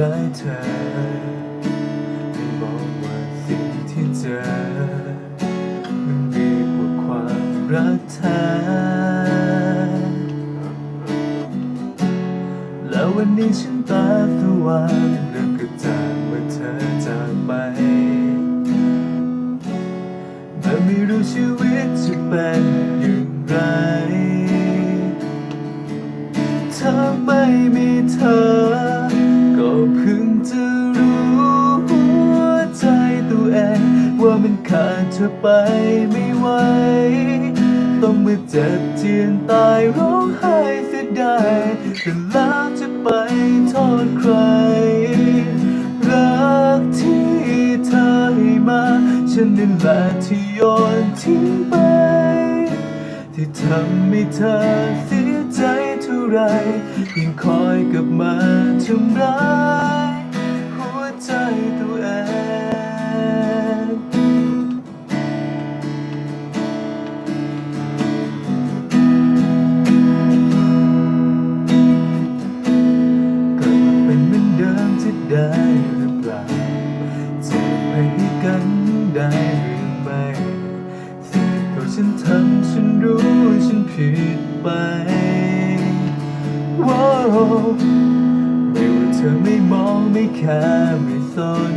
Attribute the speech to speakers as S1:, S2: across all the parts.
S1: ร้ายเธอให้มองว่าสิ่งที่เจอ มันดีกว่าความรักแท้แล้ววันนี้ฉันตาสว่างนึกกระจ่เมื่อเธอจากไปแต่ไม่รู้ชีวิตจะเป็นอย่างไร ถ้าไม่มีเธอ ว่ามันขาดเธอไปไม่ไหว ต้องมาเจ็บเจียนตายร้องไห้เสียดายแต่แล้วจะไปโทษใคร รักที่เธอให้มา ฉันนั่นแหละที่โยนทิ้งไป ที่ทำให้เธอเสียใจเท่าไรยิ่งคอยกลับมาทำร้ายหัวใจตัว ได้หรือเปล่าจะไปให้กันได้หรือไม่สิ่งที่ฉันทำฉันรู้ฉันผิดไปว้าวไม่ว่าเธอไม่มองไม่แค่ไม่สน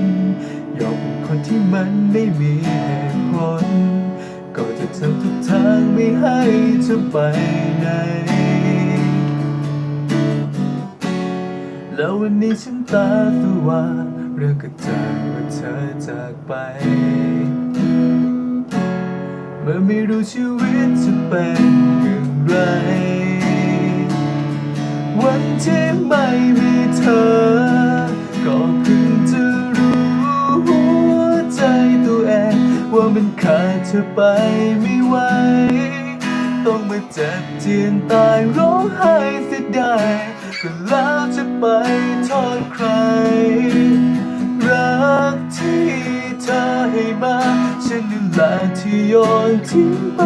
S1: ยอมเป็นคนที่มันไม่มีเหตุผลก็จะทำทุกทางไม่ให้เธอไปไหน แล้ววันนี้ฉันตาสว่างเรื่องกระจางเมื่อเธอจากไป เมื่อไม่รู้ชีวิตจะเป็นอย่างไร วันที่ไม่มีเธอ ก็เพิ่งจะรู้หัวใจตัวเอง ว่ามันขาดเธอไปไม่ไหวต้องมาเจ็บเจียนตายร้องไห้เสียดายก็แล้วจะไป ฉันนั่นแหละที่โยนทิ้งไป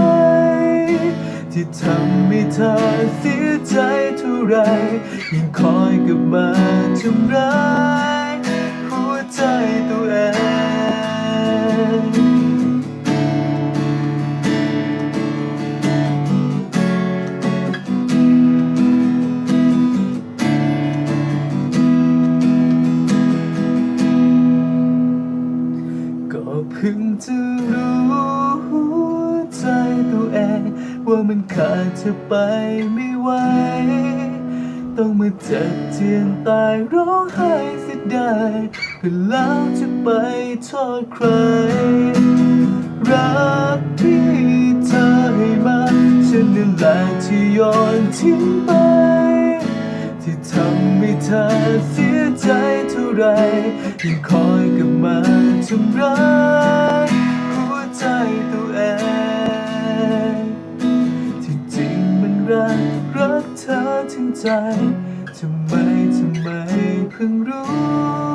S1: ที่ทำให้เธอเสียใจเท่าไร ยังคอยกลับมาทำร้ายหัวใจตัวเอง ว่ามันขาดเธอไปไม่ไหว ต้องมาเจ็บเจียนตายร้องไห้เสียดายเพื่อแล้วจะไปโทษใคร รักที่เธอให้มาฉันนั่นแหละที่โยนทิ้งไป ที่ทำให้เธอเสียใจเท่าไรยิ่งคอยกลับมาทำร้าย รักรักเธอถึงใจทำไมทำไมเพิ่งรู้